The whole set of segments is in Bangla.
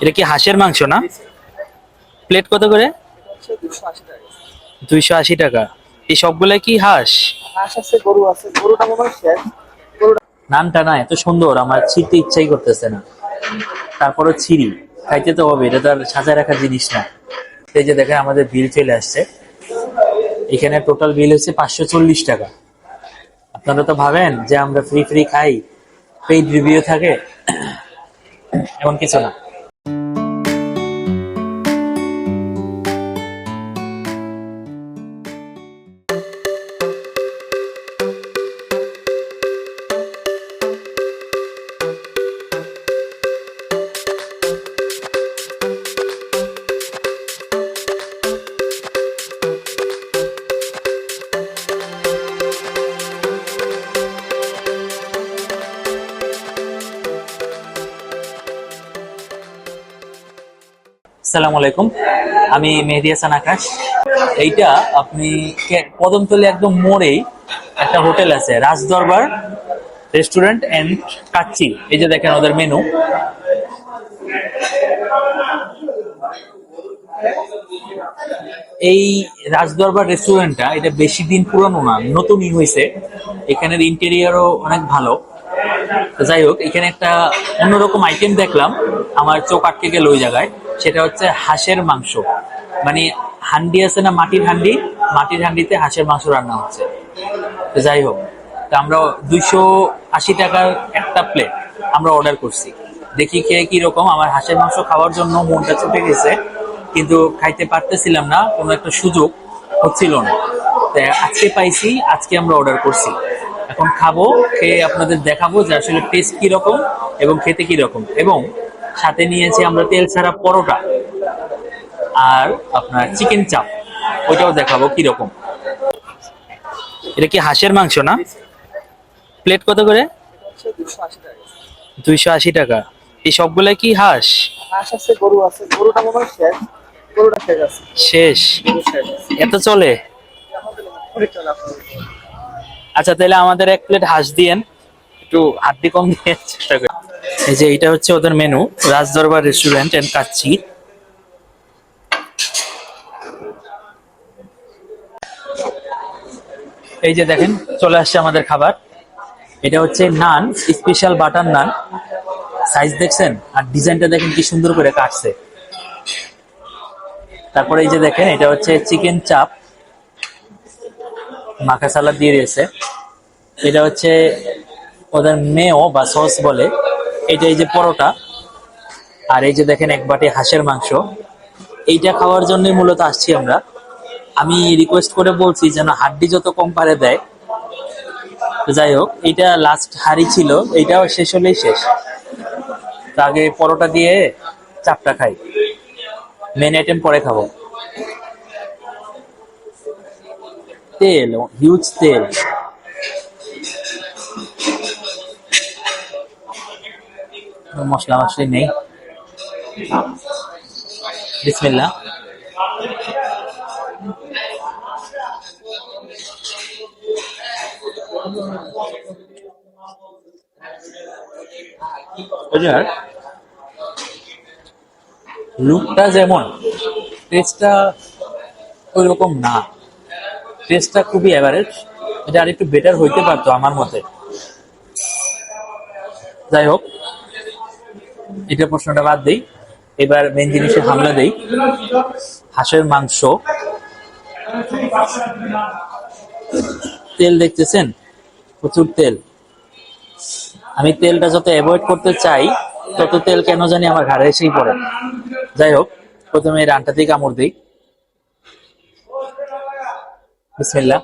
এটা কি হাঁসের মাংস না? প্লেট কত করে? দুইশো আশি টাকা। এই সবগুলাই কি হাঁস? হাঁস আছে গরু আছে গরুটা মনে শেষ। নানটা না এত সুন্দর আমার ছিঁড়তে ইচ্ছাই করতেছে না। তারপরে ছিঁড়ি খাইতে তো হবে এটা তো আর সাজায় রাখার জিনিস না। এই যে দেখেন আমাদের বিল চলে আসছে। এখানে টোটাল বিল হচ্ছে পাঁচশো চল্লিশ টাকা। আপনারা তো ভাবেন যে আমরা ফ্রি ফ্রি খাই পেইড রিভিউ থাকে এমন কিছু না। আসসালামু আলাইকুম। আমি মেহেদি হাসান আকাশ। এইটা আপনি কদমতলী একদম মোড়েই একটা হোটেল আছে, রাজদরবার রেস্টুরেন্ট এন্ড কাচ্চি। এই যে দেখেন ওদের মেনু। এই রাজদরবার রেস্টুরেন্টটা এটা বেশি দিন পুরানো না, নতুনই হয়েছে। এখানের ইন্টেরিয়ারও অনেক ভালো। যাই হোক, এখানে একটা অন্যরকম আইটেম দেখলাম। আমার চোখ আটকে গেল ওই জায়গায়, সেটা হচ্ছে হাঁসের মাংস। মানে হান্ডি আছে না মাটির হান্ডি? মাটির হান্ডিতে হাঁসের মাংস রান্না হচ্ছে। তো যাই হোক, তা আমরা দুইশো আশি টাকার একটা প্লেট আমরা অর্ডার করছি। দেখি খেয়ে কি রকম। আমার হাঁসের মাংস খাওয়ার জন্য মনটা চেপে গেছে, কিন্তু খাইতে পারতেছিলাম না, কোনো একটা সুযোগ হচ্ছিল না। তাই আজকে পাইছি, আজকে আমরা অর্ডার করছি। এখন খাব, খেয়ে আপনাদের দেখাবো যে আসলে টেস্ট কি রকম এবং খেতে কি রকম। এবং সাথে নিয়েছি আমরা তেল ছাড়া পরোটা আর আপনার চিকেন চাপ। ওইটাও দেখাবো কীরকম। এটা কি হাঁসের মাংস না? প্লেট কত করে? দুইশো আশি টাকা। এই সবগুলো কি হাঁস? হাঁস আছে গরু আছে। গরুটা মনে হয় শেষ। গরুটা শেষ আছে। এত চলে? আচ্ছা তাহলে আমাদের এক প্লেট হাঁস দিয়েন। একটু হাড্ডি কম দিয়ে চেষ্টা করি। এই যে এটা হচ্ছে ওদের menu Rajdarbar restaurant and Kacchi. এই যে দেখেন, চলে আসছে আমাদের খাবার। এটা হচ্ছে naan special butter naan. Size দেখছেন? আর ডিজাইনটা দেখেন কি সুন্দর করে কাটছে। তারপরে এই যে দেখেন, এটা হচ্ছে চিকেন চাপ মাখা সালাদ দিয়ে দিয়েছে। এটা হচ্ছে ওদের মেও বা সস বলে। এটা এই যে পরোটা, আর এই যে দেখেন এক বাটি হাঁসের মাংস, এইটা খাওয়ার জন্যই মূলত আসছি আমরা। আমি রিকোয়েস্ট করে বলছি যেন হাড্ডি যত কম পারে দেয়। যাই হোক, এইটা লাস্ট হাড়ি ছিল, এইটাও শেষ হলেই শেষ। তো আগে পরোটা দিয়ে চাপটা খাই। মেন আইটেম পরে খাব। তেল হিউজ তেল। মশলা মশলি নেই। বিসমিল্লাহ। বুঝলেন লুকটা যেমন টেস্টটা ওই রকম না। টেস্টটা খুবই অ্যাভারেজ এটা আর একটু বেটার হইতে পারতো আমার মতে। যাই হোক এটা প্রশ্নটা বাদ দেই। এবার মেন জিনিসে হামলা দেই। হাঁসের মাংস। তেল দেখতেছেন? প্রচুর তেল। আমি তেলটা যত অ্যাভয়েড করতে চাই, তত তেল কেন জানি আমার ঘাড়ে এসেই পড়ে। যাই হোক, প্রথমে এই রানটাতেই কামড় দিই। বিসমিল্লাহ।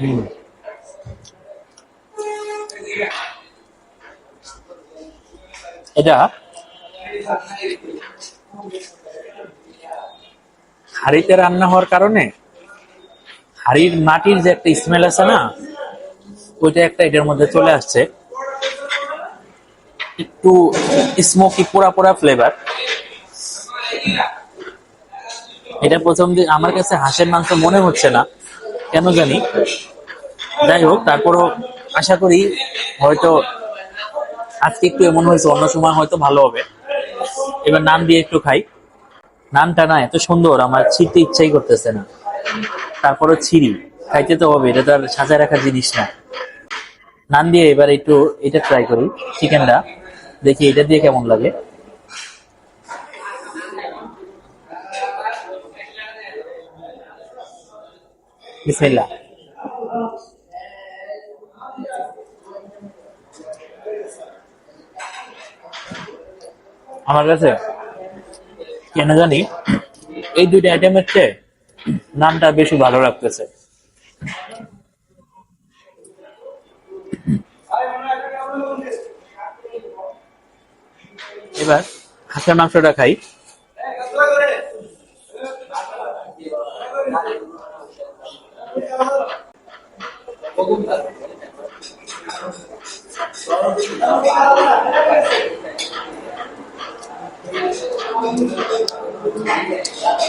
হুম। এটা? হাড়িতে রান্না হওয়ার কারণে হাড়ির মাটির যে একটা স্মেল আছে না, ওইটা একটা এটার মধ্যে চলে আসছে। একটু স্মোকি পোড়া পোড়া ফ্লেভার এটা প্রথম দিন আমার কাছে হাঁসের মাংস মনে হচ্ছে না, কেন জানি। যাই হোক, তারপরও আশা করি হয়তো আজকে একটু এমন হয়েছে, অন্য সময় হয়তো ভালো হবে। এবার নাম দিয়ে একটু খাই। নামটা না এত সুন্দর, আমার ছিঁড়তে ইচ্ছাই করতেছে না। তারপরে ছিঁড়ি, খাইতে তো হবে, এটা তো আর সাজায় রাখার জিনিস না। নান দিয়ে এবার একটু এটা ট্রাই করি, চিকেনটা। দেখি এটা দিয়ে কেমন লাগে। বিসমিল্লাহ। আমার কাছে কেন জানি এই দুইটা আইটেমের চেয়ে নামটা বেশি ভালো লাগতেছে। এবার হাঁসের মাংসটা খাই।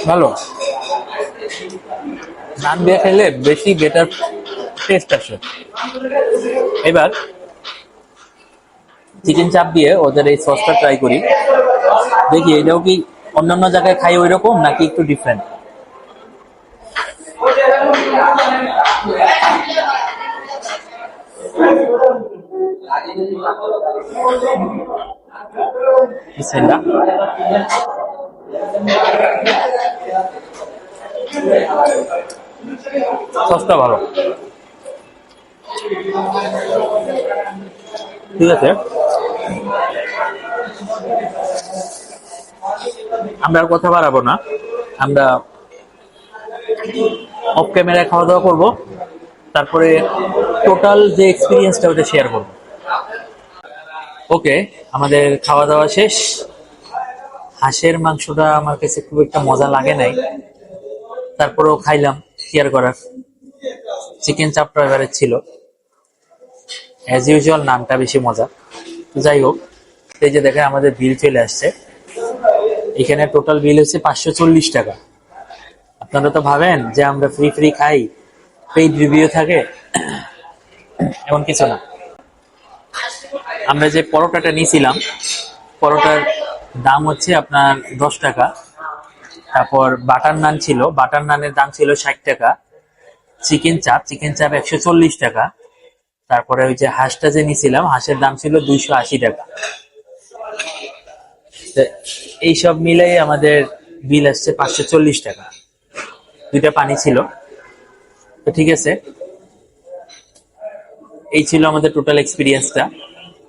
ভালো। নান দিয়ে খেলে বেশি বেটার টেস্ট আসে। এবার চিকেন চাপ দিয়ে ওদের এই সসটা ট্রাই করি। দেখি এটাও কি অন্যান্য জায়গায় খাই ওই রকম নাকি একটু ডিফারেন্ট বিসমিল্লাহ। সসটা ভালো। ঠিক আছে। আমরা আর কথা বাড়াবো না। আমরা অফ ক্যামেরায় খাওয়া দাওয়া করব। তারপরে টোটাল যে এক্সপিরিয়েন্সটা ওটা শেয়ার করব। ওকে আমাদের খাওয়া দাওয়া শেষ। হাঁসের মাংসটা আমার কাছে খুব একটা মজা লাগে নাই। তারপরেও খাইলাম কেয়ার করার? চিকেন চাপটা এবারে ছিল। অ্যাজ ইউজুয়াল নামটা বেশি মজা। যাই হোক, এই যে দেখেন আমাদের বিল চলে আসছে। এখানে টোটাল বিল হচ্ছে পাঁচশো চল্লিশ টাকা। আপনারা তো ভাবেন যে আমরা ফ্রি ফ্রি খাই পেইড রিভিউ থাকে, এমন কিছু না। আমরা যে পরোটাটা নিয়েছিলাম পরোটার দাম হচ্ছে আপনার দশ টাকা। তারপর বাটার নান ছিল, বাটার নানের দাম ছিল ষাট টাকা। চিকেন চাপ চিকেন চাপ একশো চল্লিশ টাকা। তারপরে ওই যে হাঁসটা যে নিয়েছিলাম, হাঁসের দাম ছিল দুইশো আশি টাকা। এইসব মিলাই আমাদের বিল আসছে পাঁচশো চল্লিশ টাকা। দুইটা পানি ছিল। তো ঠিক আছে। এই ছিল আমাদের টোটাল এক্সপিরিয়েন্সটা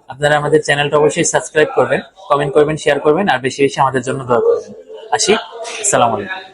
আপনারা আমাদের চ্যানেলটা অবশ্যই সাবস্ক্রাইব করবেন। কমেন্ট করবেন শেয়ার করবেন আর বেশি বেশি আমাদের জন্য দোয়া করবেন। আসি? আসসালামু আলাইকুম।